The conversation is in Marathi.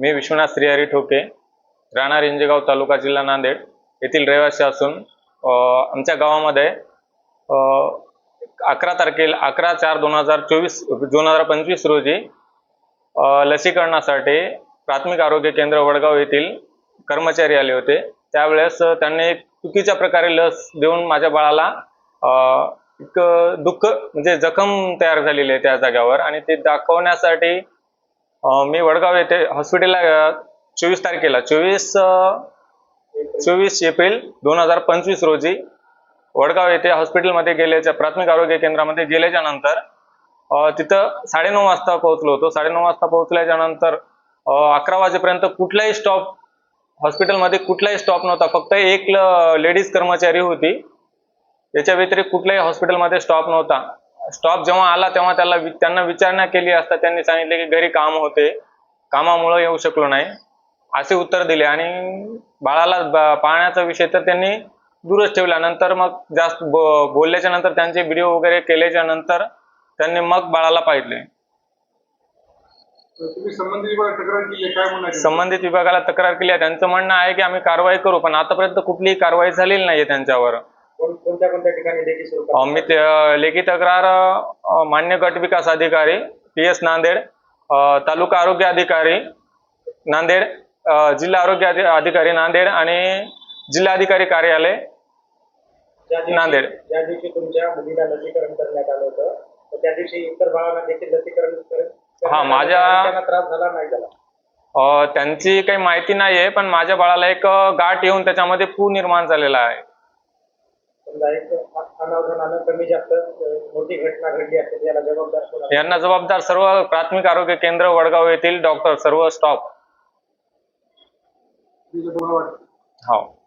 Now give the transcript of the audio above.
मी विश्वनाथ श्रीहरी ठोके राहणार इंजेगाव तालुका जिल्हा नांदेड. येथील रहिवासी असून आमच्या गावामध्ये अकरा तारखेला अकरा चार दोन हजार चोवीस दोन हजार पंचवीस रोजी लसीकरणासाठी प्राथमिक आरोग्य केंद्र वडगाव येथील कर्मचारी आले होते. त्यावेळेस त्यांनी चुकीच्या प्रकारे लस देऊन माझ्या बाळाला एक दुःख म्हणजे जखम तयार झालेली आहे त्या जाग्यावर आणि ते दाखवण्यासाठी मी वडगाव येथे हॉस्पिटलला चोवीस तारखेला चोवीस चोवीस एप्रिल दोन हजार पंचवीस रोजी वडगाव येथे हॉस्पिटलमध्ये गेल्याच्या प्राथमिक आरोग्य केंद्रामध्ये गेल्याच्यानंतर तिथं साडेनऊ वाजता पोहोचलो होतो. साडेनऊ वाजता पोहोचल्याच्या नंतर अकरा वाजेपर्यंत कुठलाही स्टॉप हॉस्पिटलमध्ये कुठलाही स्टॉप नव्हता. फक्त एक लेडीज कर्मचारी होती. याच्या व्यतिरिक्त कुठल्याही हॉस्पिटलमध्ये स्टॉप नव्हता. स्टॉप जेव्हा आला तेव्हा त्याला त्यांना विचारणा केली असता त्यांनी सांगितले की घरी काम होते. कामामुळे येऊ शकलो नाही. असे उत्तर दिले आणि बाळाला पाहण्याचा विषय तर त्यांनी दूरच ठेवला. नंतर मग जास्त बोलल्याच्या नंतर त्यांचे व्हिडिओ वगैरे केल्याच्यानंतर त्यांनी मग बाळाला पाहिजे. तुम्ही संबंधित विभागात तक्रार केली आहे, काय म्हणणं संबंधित विभागाला तक्रार केली आहे. त्यांचं म्हणणं आहे की आम्ही कारवाई करू पण आतापर्यंत कुठलीही कारवाई झालेली नाहीये त्यांच्यावर. कोणत्या कोणत्या ठिकाणी लेखी स्वरूपात मी ते लेखी तक्रार अं, मान्य गट विकास अधिकारी पी एस नांदेड अं, तालुका आरोग्य अधिकारी नांदेड अं, जिल्हा आरोग्य अधि- अधिकारी नांदेड आणि जिल्हा अधिकारी कार्यालय ज्या दिवशी- नांदेड. ज्या दिवशी तुमच्या मुलीला लसीकरण करण्यात आलं होतं तर त्या दिवशी इतर बाळांना देखील लसीकरण कर- करण्यात आलं माझ्या- त्यांना त्रास झाला नाही झाला अं, त्यांची काही माहिती नाहीये पण माझ्या बाळाला एक अं, गाठ येऊन त्याच्यामध्ये पू निर्माण झालेला आहे समजा एक अनावधानानं कमी जास्त मोठी घटना घडली असेल याला जबाबदार कोण यांना जबाबदार सर्व प्राथमिक आरोग्य केंद्र वडगाव येथील डॉक्टर सर्व स्टॉप. तुम्हाला हो.